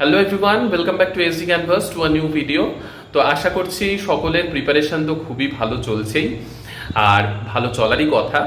Hello everyone welcome back to SD canvas to a new video তো আশা করছি সকলের প্রিপারেশান তো খুবই ভালো চলছেই, আর ভালো চলারই কথা।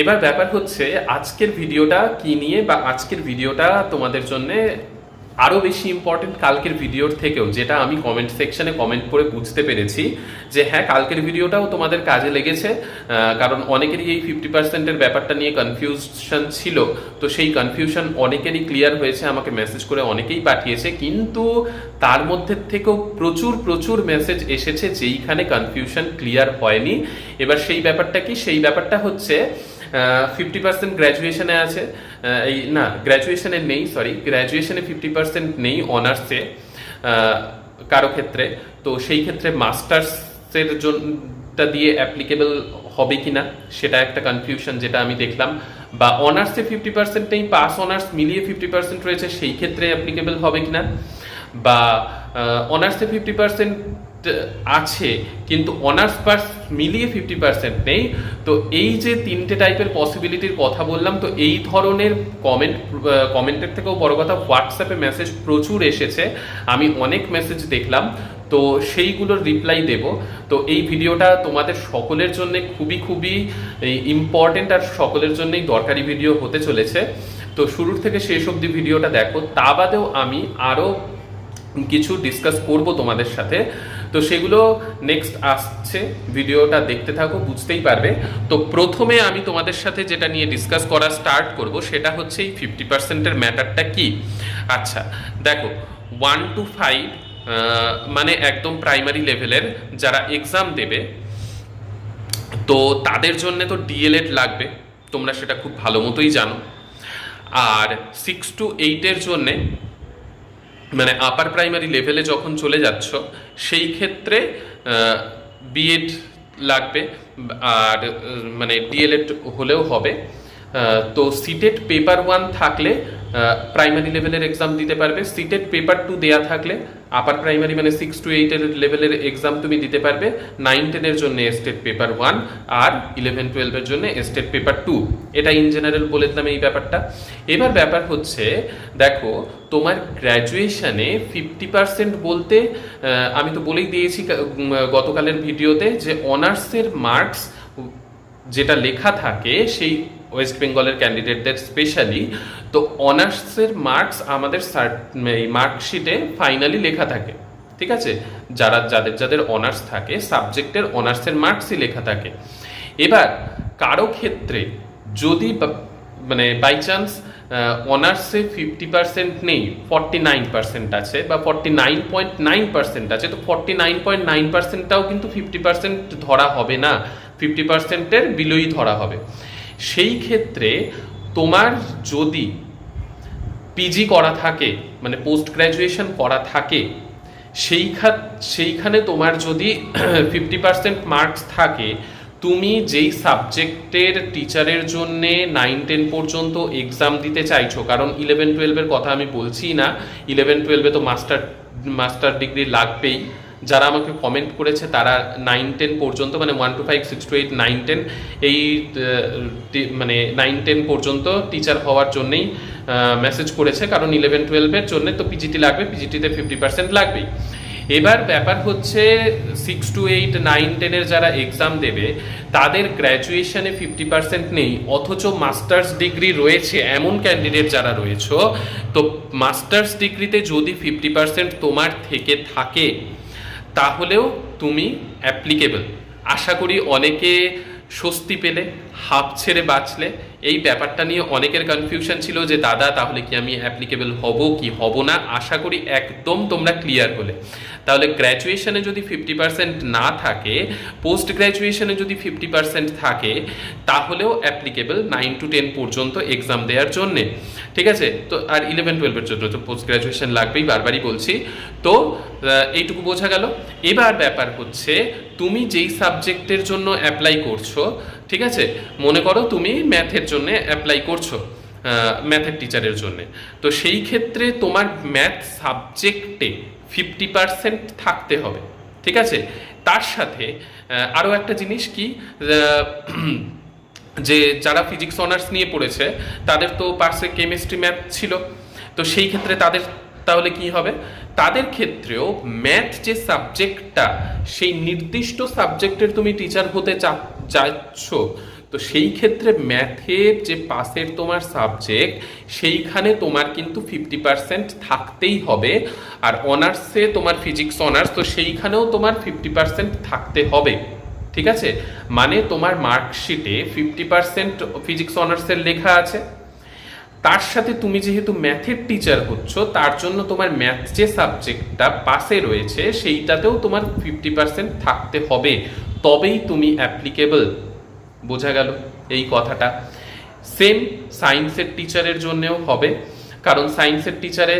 এবার ব্যাপার হচ্ছে, আজকের ভিডিওটা কি নিয়ে বা আজকের ভিডিওটা তোমাদের জন্য আরও বেশি ইম্পর্টেন্ট কালকের ভিডিওর থেকেও, যেটা আমি কমেন্ট সেকশনে কমেন্ট করে বুঝতে পেরেছি যে হ্যাঁ কালকের ভিডিওটাও তোমাদের কাজে লেগেছে কারণ অনেকেরই এই ফিফটি পার্সেন্টের ব্যাপারটা নিয়ে কনফিউশন ছিল। তো সেই কনফিউশন অনেকেরই ক্লিয়ার হয়েছে, আমাকে মেসেজ করে অনেকেই পাঠিয়েছে। কিন্তু তার মধ্যে থেকেও প্রচুর প্রচুর মেসেজ এসেছে, যেইখানে কনফিউশন ক্লিয়ার হয়নি। এবার সেই ব্যাপারটা কি? সেই ব্যাপারটা হচ্ছে ফিফটি পার্সেন্ট গ্র্যাজুয়েশনে আছে এই, না গ্র্যাজুয়েশনে নেই সরি গ্র্যাজুয়েশনে ফিফটি পার্সেন্ট নেই অনার্সে কারও ক্ষেত্রে। তো সেই ক্ষেত্রে মাস্টার্সের জন্যটা দিয়ে অ্যাপ্লিকেবল হবে কিনা, সেটা একটা কনফিউশন যেটা আমি দেখলাম। বা অনার্সে ফিফটি পার্সেন্ট নেই পাস অনার্স মিলিয়ে ফিফটি পার্সেন্ট রয়েছে, সেই ক্ষেত্রে অ্যাপ্লিকেবল হবে কিনা। বা অনার্সে ফিফটি পার্সেন্ট আছে, কিন্তু অনার্স পাস মিলিয়ে ফিফটি পার্সেন্ট নেই। তো এই যে তিনটে টাইপের পসিবিলিটির কথা বললাম, তো এই ধরনের কমেন্ট কমেন্টের থেকেও বড় কথা হোয়াটসঅ্যাপে মেসেজ প্রচুর এসেছে। আমি অনেক মেসেজ দেখলাম, তো সেইগুলোর রিপ্লাই দেব। তো এই ভিডিওটা তোমাদের সকলের জন্য খুবই খুবই ইম্পর্টেন্ট আর সকলের জন্যই দরকারি ভিডিও হতে চলেছে। তো শুরুর থেকে শেষ অবধি ভিডিওটা দেখো। তা বাদেও আমি আরও কিছু ডিসকাস করব তোমাদের সাথে। তো সেগুলো নেক্সট আসছে, ভিডিওটা দেখতে থাকো, বুঝতেই পারবে। তো প্রথমে আমি তোমাদের সাথে যেটা নিয়ে ডিসকাস করা স্টার্ট করব, সেটা হচ্ছে এই ফিফটি পার্সেন্টের ম্যাটারটা কি? আচ্ছা দেখো ওয়ান টু ফাইভ মানে একদম প্রাইমারি লেভেলের যারা এক্সাম দেবে, তো তাদের জন্য তো ডিএলএড লাগবে, তোমরা সেটা খুব ভালো মতোই জানো। আর সিক্স টু এইটের জন্যে মানে আপার প্রাইমারি লেভেলে যখন চলে যাচ্ছ, সেই ক্ষেত্রে বিএড লাগবে, আর মানে ডিএলএড হলেও হবে। তো সিটেট পেপার ওয়ান থাকলে প্রাইমারি লেভেলের এক্সাম দিতে পারবে। সিটেট পেপার টু দেয়া থাকলে আপার প্রাইমারি মানে সিক্স টু এইটের লেভেলের এক্সাম তুমি দিতে পারবে। নাইন টেনের জন্য স্টেট পেপার ওয়ান আর ইলেভেন টুয়েলভের জন্য স্টেট পেপার টু এটা ইন জেনারেল বলে দিলাম এই ব্যাপারটা। এবার ব্যাপার হচ্ছে, দেখো, তোমার গ্র্যাজুয়েশানে ফিফটি পার্সেন্ট বলতে আমি তো বলেই দিয়েছি গতকালের ভিডিওতে যে অনার্সের মার্কস যেটা লেখা থাকে, সেই ওয়েস্ট বেঙ্গলের ক্যান্ডিডেটদের স্পেশালি তো অনার্সের মার্কস আমাদের এই মার্কশিটে ফাইনালি লেখা থাকে, ঠিক আছে? যারা, যাদের যাদের অনার্স থাকে সাবজেক্টের অনার্সের মার্কসই লেখা থাকে। এবার, কারও ক্ষেত্রে যদি মানে বাই চান্স অনার্সে ফিফটি পার্সেন্ট নেই ফর্টি নাইন পার্সেন্ট আছে বা forty nine point nine percent আছে, তো ফর্টি নাইন পয়েন্ট নাইন পার্সেন্টটাও কিন্তু ফিফটি পার্সেন্ট ধরা হবে না। ফিফটি পার্সেন্টের বিলোই ধরা হবে। সেই ক্ষেত্রে তোমার যদি পিজি করা থাকে মানে পোস্ট গ্র্যাজুয়েশন করা থাকে সেই খাত সেইখানে তোমার যদি ফিফটি পার্সেন্ট মার্কস থাকে, তুমি যেই সাবজেক্টের টিচারের জন্য নাইন টেন পর্যন্ত এক্সাম দিতে চাইছো, কারণ ইলেভেন টুয়েলভের কথা আমি বলছি না ইলেভেন টুয়েলভে তো মাস্টার মাস্টার ডিগ্রি লাগবেই। যারা আমাকে কমেন্ট করেছে, তারা নাইন টেন পর্যন্ত মানে one two five six to eight nine ten এই মানে নাইন টেন পর্যন্ত টিচার হওয়ার জন্যেই মেসেজ করেছে। কারণ ইলেভেন টুয়েলভের জন্য তো পিজিটি লাগবে পিজিটিতে ফিফটি পার্সেন্ট লাগবেই। এবার ব্যাপার হচ্ছে সিক্স টু এইট নাইন টেনের যারা এক্সাম দেবে, তাদের গ্র্যাজুয়েশনে ফিফটি পার্সেন্ট নেই, অথচ মাস্টার্স ডিগ্রি রয়েছে, এমন ক্যান্ডিডেট যারা রয়েছে, তো মাস্টার্স ডিগ্রিতে যদি ফিফটি পার্সেন্ট তোমার থেকে থাকে তাহলেও তুমি অ্যাপ্লিকেবল আশা করি অনেকে স্বস্তি পেলে হাফ ছেড়ে বাঁচলে। এই ব্যাপারটা নিয়ে অনেকের কনফিউশন ছিল যে, দাদা, তাহলে কি আমি অ্যাপ্লিকেবল হব কি হব না? আশা করি একদম তোমরা ক্লিয়ার হলে। তাহলে গ্র্যাজুয়েশনে যদি ফিফটি পার্সেন্ট না থাকে পোস্ট গ্র্যাজুয়েশনে যদি ফিফটি পার্সেন্ট থাকে, তাহলেও অ্যাপ্লিকেবল নাইন টু টেন পর্যন্ত এক্সাম দেওয়ার জন্যে। ঠিক আছে? তো আর ইলেভেন টুয়েলভের জন্য তো পোস্ট গ্র্যাজুয়েশন লাগবেই, বারবারই বলছি। তো এইটুকু বোঝা গেল। এবার ব্যাপার হচ্ছে, তুমি যেই সাবজেক্টের জন্য অ্যাপ্লাই করছ ঠিক আছে? মনে করো তুমি ম্যাথের জন্য অ্যাপ্লাই করছ ম্যাথের টিচারের জন্যে। তো সেই ক্ষেত্রে তোমার ম্যাথ সাবজেক্টে ফিফটি পার্সেন্ট থাকতে হবে, ঠিক আছে? তার সাথে আরও একটা জিনিস কি যে যারা ফিজিক্স অনার্স নিয়ে পড়েছে, তাদের তো পার্সে কেমিস্ট্রি ম্যাথ ছিল। তো সেই ক্ষেত্রে তাদের তাহলে কি হবে? তাদের ক্ষেত্রেও ম্যাথ যে সাবজেক্টটা সেই নির্দিষ্ট সাবজেক্টের তুমি টিচার হতে চা- চাচ্ছ তো সেই ক্ষেত্রে ম্যাথের যে পাশের তোমার সাবজেক্ট সেইখানে তোমার কিন্তু ফিফটি পার্সেন্ট থাকতেই হবে। আর অনার্সে তোমার ফিজিক্স অনার্স তো সেইখানেও তোমার ফিফটি পার্সেন্ট থাকতে হবে। ঠিক আছে? মানে তোমার মার্কশিটে ফিফটি পার্সেন্ট ফিজিক্স অনার্সের লেখা আছে। তার সাথে তুমি যেহেতু ম্যাথের টিচার হচ্ছ, তার জন্য তোমার ম্যাথ যে সাবজেক্টটা পাশে রয়েছে, সেইটাতেও তোমার ফিফটি পার্সেন্ট থাকতে হবে। তবেই তুমি অ্যাপ্লিকেবল বোঝা গেল এই কথাটা। সেম সায়েন্সের টিচারের জন্যেও হবে। কারণ সায়েন্সের টিচারে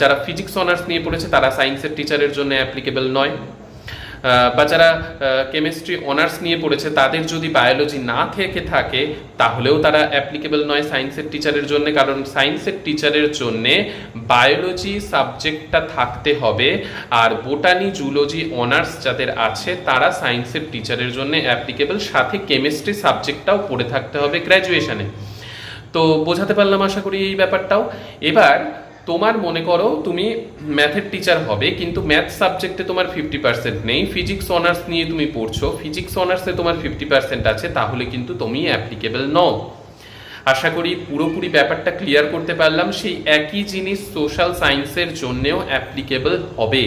যারা ফিজিক্স অনার্স নিয়ে পড়েছে, তারা সায়েন্সের টিচারের জন্য অ্যাপ্লিকেবল নয়। বা যারা কেমিস্ট্রি অনার্স নিয়ে পড়েছে, তাদের যদি বায়োলজি না থেকে থাকে, তাহলেও তারা অ্যাপ্লিকেবল নয় সায়েন্সের টিচারের জন্য, কারণ সায়েন্সের টিচারের জন্য বায়োলজি সাবজেক্টটা থাকতে হবে, আর বোটানি জুলজি অনার্স যাদের আছে, তারা সায়েন্সের টিচারের জন্য অ্যাপ্লিকেবল সাথে কেমিস্ট্রি সাবজেক্টটাও পড়ে থাকতে হবে গ্র্যাজুয়েশনে তো বোঝাতে পারলাম আশা করি এই ব্যাপারটাও। এবার তোমার মনে করো তুমি ম্যাথের টিচার হবে, কিন্তু ম্যাথ সাবজেক্টে তোমার ফিফটি পার্সেন্ট নেই ফিজিক্স অনার্স নিয়ে তুমি পড়ছো ফিজিক্স অনার্সে তোমার ফিফটি পার্সেন্ট আছে, তাহলে কিন্তু তুমি অ্যাপ্লিকেবল নও। আশা করি পুরোপুরি ব্যাপারটা ক্লিয়ার করতে পারলাম, সেই একই জিনিস সোশ্যাল সায়েন্সের জন্যেও অ্যাপ্লিকেবল হবে।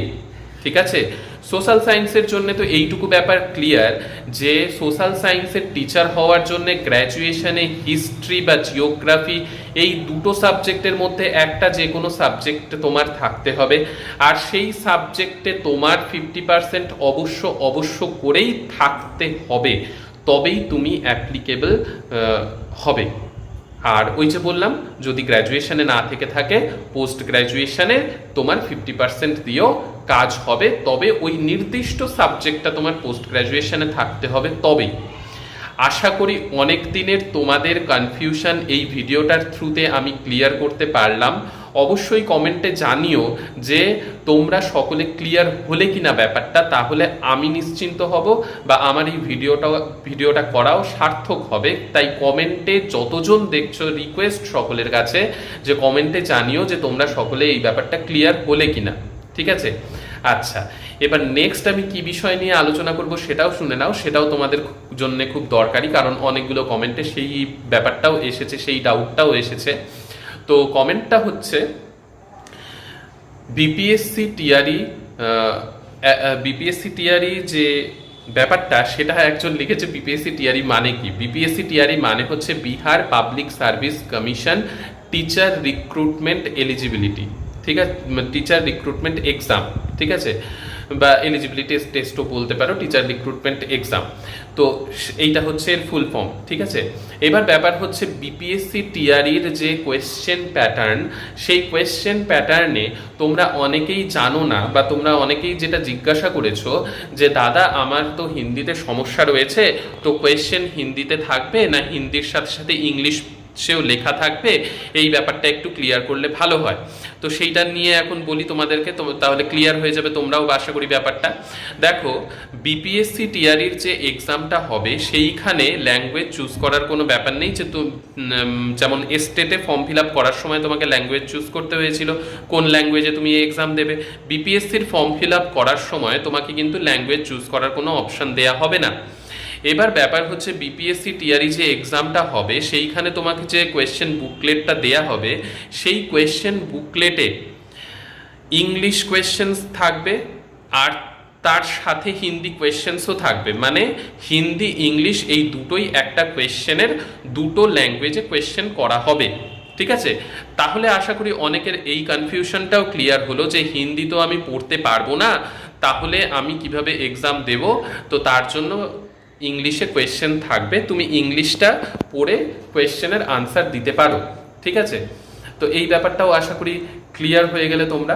ঠিক আছে? সোশ্যাল সায়েন্সের জন্য তো এইটুকু ব্যাপার ক্লিয়ার যে সোশ্যাল সায়েন্সের টিচার হওয়ার জন্য গ্র্যাজুয়েশনে হিস্ট্রি বা জিওগ্রাফি এই দুটো সাবজেক্টের মধ্যে একটা যে কোনো সাবজেক্ট তোমার থাকতে হবে। আর সেই সাবজেক্টে তোমার ফিফটি পার্সেন্ট অবশ্য অবশ্য করেই থাকতে হবে। তবেই তুমি অ্যাপ্লিকেবল হবে। আর ওই যে বললাম, যদি গ্র্যাজুয়েশনে না থেকে থাকে পোস্ট গ্র্যাজুয়েশনে তোমার ফিফটি পার্সেন্ট দিয়েও কাজ হবে, তবে ওই নির্দিষ্ট সাবজেক্টটা তোমার পোস্ট গ্র্যাজুয়েশনে থাকতে হবে তবেই। আশা করি অনেক দিনের তোমাদের কনফিউশন এই ভিডিওটার থ্রুতে আমি ক্লিয়ার করতে পারলাম। অবশ্যই কমেন্টে জানিও যে তোমরা সকলে ক্লিয়ার হলে কিনা ব্যাপারটা, তাহলে আমি নিশ্চিন্ত হব বা আমার এই ভিডিওটা ভিডিওটা করাও সার্থক হবে। তাই কমেন্টে যতজন দেখছ রিকোয়েস্ট সকলের কাছে, যে কমেন্টে জানিও যে তোমরা সকলে এই ব্যাপারটা ক্লিয়ার হলে কিনা। ঠিক আছে? আচ্ছা এবার নেক্সট আমি কি বিষয় নিয়ে আলোচনা করব সেটাও শুনে নাও, সেটাও তোমাদের জন্য খুব দরকারি, কারণ অনেকগুলো কমেন্টে সেই ব্যাপারটাও এসেছে, সেই ডাউটটাও এসেছে। তো কমেন্টটা হচ্ছে বিপিএসসি টিআরই বিপিএসসি টিআরই যে ব্যাপারটা, সেটা একজন লিখেছে বিপিএসসি টিআরই মানে কি? বিপিএসসি টিআরই মানে হচ্ছে Bihar public service commission teacher recruitment eligibility ঠিক আছে? টিচার রিক্রুটমেন্ট এক্সাম ঠিক আছে? বা এলিজিবিলিটি টেস্টও বলতে পারো টিচার রিক্রুটমেন্ট এক্সাম তো এইটা হচ্ছে এর ফুল ফর্ম ঠিক আছে? এবার ব্যাপার হচ্ছে বিপিএসসি টিআরির যে কোয়েশ্চেন প্যাটার্ন সেই কোয়েশ্চেন প্যাটার্নে তোমরা অনেকেই জানো না বা তোমরা অনেকেই যেটা জিজ্ঞাসা করেছ যে, দাদা, আমার তো হিন্দিতে সমস্যা রয়েছে, তো কোয়েশ্চেন হিন্দিতে থাকবে না হিন্দির সাথে সাথে ইংলিশ সেও লেখা থাকবে, এই ব্যাপারটা একটু ক্লিয়ার করলে ভালো হয়। তো সেইটা নিয়ে এখন বলি তোমাদেরকে তাহলে ক্লিয়ার হয়ে যাবে তোমরাও আশা করি ব্যাপারটা। দেখো বিপিএসসি টিআরির যে এক্সামটা হবে, সেইখানে ল্যাঙ্গুয়েজ চুজ করার কোনো ব্যাপার নেই। যে যেমন এস্টেটে ফর্ম ফিল আপ করার সময় তোমাকে ল্যাঙ্গুয়েজ চুজ করতে হয়েছিল, কোন ল্যাঙ্গুয়েজে তুমি এই এক্সাম দেবে। বিপিএসসির ফর্ম ফিল আপ করার সময় তোমাকে কিন্তু ল্যাঙ্গুয়েজ চুজ করার কোনো অপশন দেয়া হবে না। এবার ব্যাপার হচ্ছে বিপিএসসি টিআরই যে এক্সামটা হবে, সেইখানে তোমাকে যে কোয়েশ্চেন বুকলেটটা দেয়া হবে, সেই কোয়েশ্চেন বুকলেটে ইংলিশ কোয়েশ্চেন্স থাকবে আর তার সাথে হিন্দি কোয়েশ্চেন্সও থাকবে। মানে হিন্দি ইংলিশ এই দুটোই একটা কোয়েশ্চেনের দুটো ল্যাঙ্গুয়েজে কোয়েশ্চেন করা হবে। ঠিক আছে? তাহলে আশা করি অনেকের এই কনফিউশনটাও ক্লিয়ার হলো যে হিন্দি তো আমি পড়তে পারব না, তাহলে আমি কীভাবে এক্সাম দেব? তো তার জন্য ইংলিশে কোয়েশ্চেন থাকবে তুমি ইংলিশটা পড়ে কোয়েশ্চেনের আনসার দিতে পারো ঠিক আছে? তো এই ব্যাপারটাও আশা করি ক্লিয়ার হয়ে গেলে তোমরা।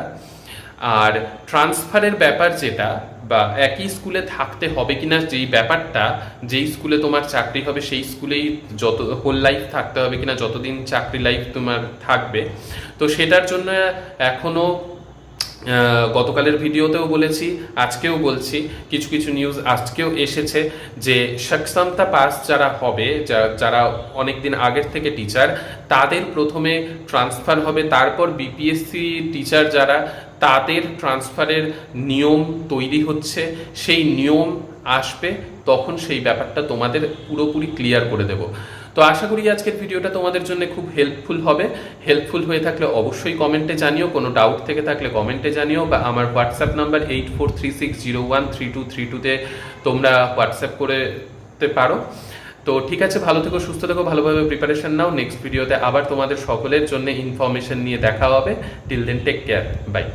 আর ট্রান্সফারের ব্যাপার যেটা বা একই স্কুলে থাকতে হবে কিনা যেই ব্যাপারটা যেই স্কুলে তোমার চাকরি হবে সেই স্কুলেই যত হোল লাইফ থাকতে হবে কিনা যতদিন চাকরি লাইফ তোমার থাকবে তো সেটার জন্য এখনও আহ, গতকালের ভিডিওতেও বলেছি, আজকেও বলছি, কিছু কিছু নিউজ আজকেও এসেছে যে সক্ষমতা পাস যারা হবে যারা অনেক দিন আগের থেকে টিচার তাদের প্রথমে ট্রান্সফার হবে, তারপর বিপিএসসি টিচার যারা, তাদের ট্রান্সফারের নিয়ম তৈরি হচ্ছে, সেই নিয়ম আসবে, তখন সেই ব্যাপারটা তোমাদের পুরোপুরি ক্লিয়ার করে দেব। তো আশা করি আজকের ভিডিওটা তোমাদের জন্য খুব হেল্পফুল হবে। হেল্পফুল হয়ে থাকলে অবশ্যই কমেন্টে জানিও, কোনো ডাউট থেকে থাকলে কমেন্টে জানিও বা আমার WhatsApp number eight four three six zero one three two three টুতে তোমরা হোয়াটসঅ্যাপ করতে পারো। তো ঠিক আছে, ভালো থেকো, সুস্থ থেকো, ভালোভাবে প্রিপারেশন নাও। নেক্সট ভিডিওতে আবার তোমাদের সকলের জন্য ইনফরমেশন নিয়ে দেখা হবে। Till then take care bye